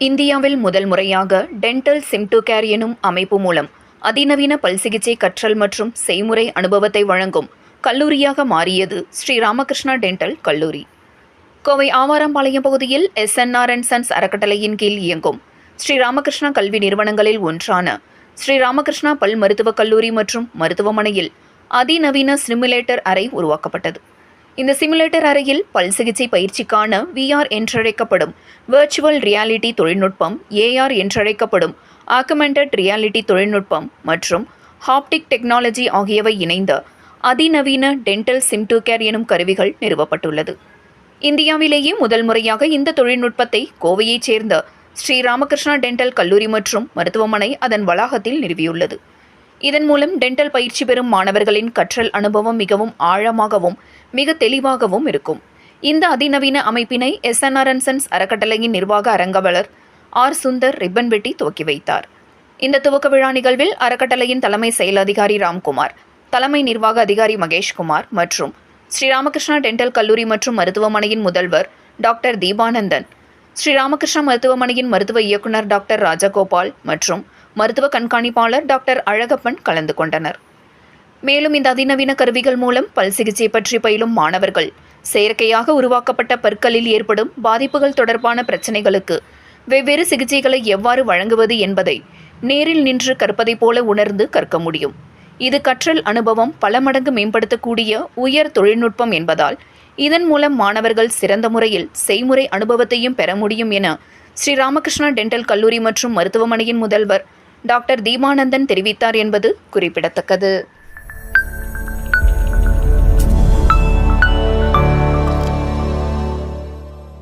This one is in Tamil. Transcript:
இந்தியாவில் முதல் முறையாக டென்டல் சிம்டோகேர் எனும் அமைப்பு மூலம் அதிநவீன பல் சிகிச்சை கற்றல் மற்றும் செய்முறை அனுபவத்தை வழங்கும் கல்லூரியாக மாறியது ஸ்ரீ ராமகிருஷ்ணா டென்டல் கல்லூரி. கோவை ஆவாரம்பாளையம் பகுதியில் எஸ்என்ஆர் அண்ட் சன்ஸ் அறக்கட்டளையின் கீழ் இயங்கும் ஸ்ரீ ராமகிருஷ்ணா கல்வி நிறுவனங்களில் ஒன்றான ஸ்ரீ ராமகிருஷ்ணா பல் மருத்துவக் கல்லூரி மற்றும் மருத்துவமனையில் அதிநவீன சிமுலேட்டர் அறை உருவாக்கப்பட்டது. இந்த சிமுலேட்டர் அறையில் பல் சிகிச்சை பயிற்சிக்கான விஆர் என்றழைக்கப்படும் வெர்ச்சுவல் ரியாலிட்டி தொழில்நுட்பம் ஏஆர் என்றழைக்கப்படும் ஆக்குமெண்டட் ரியாலிட்டி தொழில்நுட்பம் மற்றும் ஹாப்டிக் டெக்னாலஜி ஆகியவை இணைந்த அதிநவீன டென்டல் சிம்டோ கேர் எனும் கருவிகள் நிறுவப்பட்டுள்ளது. இந்தியாவிலேயே முதல் முறையாக இந்த தொழில்நுட்பத்தை கோவையைச் சேர்ந்த ஸ்ரீ ராமகிருஷ்ணா டென்டல் கல்லூரி மற்றும் மருத்துவமனை அதன் வளாகத்தில் நிறுவியுள்ளது. இதன் மூலம் டென்டல் பயிற்சி பெறும் மாணவர்களின் கற்றல் அனுபவம் மிகவும் ஆழமாகவும் மிக தெளிவாகவும் இருக்கும். இந்த அதிநவீன அமைப்பினை எஸ்என்ஆர் சன்ஸ் அறக்கட்டளையின் நிர்வாக அரங்கவலர் ஆர். சுந்தர் ரிப்பன் வெட்டி துவக்கி வைத்தார். இந்த துவக்க விழா நிகழ்வில் அறக்கட்டளையின் தலைமை செயல் அதிகாரி ராம்குமார் தலைமை நிர்வாக அதிகாரி மகேஷ்குமார் மற்றும் ஸ்ரீராமகிருஷ்ணா டென்டல் கல்லூரி மற்றும் மருத்துவமனையின் முதல்வர் டாக்டர் தீபானந்தன் ஸ்ரீ ராமகிருஷ்ணா மருத்துவமனையின் மருத்துவ இயக்குனர் டாக்டர் ராஜகோபால் மற்றும் மருத்துவ கண்காணிப்பாளர் டாக்டர் அழகப்பன் கலந்து கொண்டனர். மேலும் இந்த அதிநவீன கருவிகள் மூலம் பல் சிகிச்சை பற்றி பயிலும் மாணவர்கள் செயற்கையாக உருவாக்கப்பட்ட பற்களில் ஏற்படும் பாதிப்புகள் தொடர்பான பிரச்சினைகளுக்கு வெவ்வேறு சிகிச்சைகளை எவ்வாறு வழங்குவது என்பதை நேரில் நின்று கற்பதைப் போல உணர்ந்து கற்க முடியும். இது கற்றல் அனுபவம் பல மடங்கு மேம்படுத்தக்கூடிய உயர் தொழில்நுட்பம் என்பதால் இதன் மூலம் மாணவர்கள் சிறந்த முறையில் செய்முறை அனுபவத்தையும் பெற முடியும் என ஸ்ரீ ராமகிருஷ்ணா டென்டல் கல்லூரி மற்றும் மருத்துவமனையின் முதல்வர் டாக்டர் தீபானந்தன் தெரிவித்தார் என்பது குறிப்பிடத்தக்கது.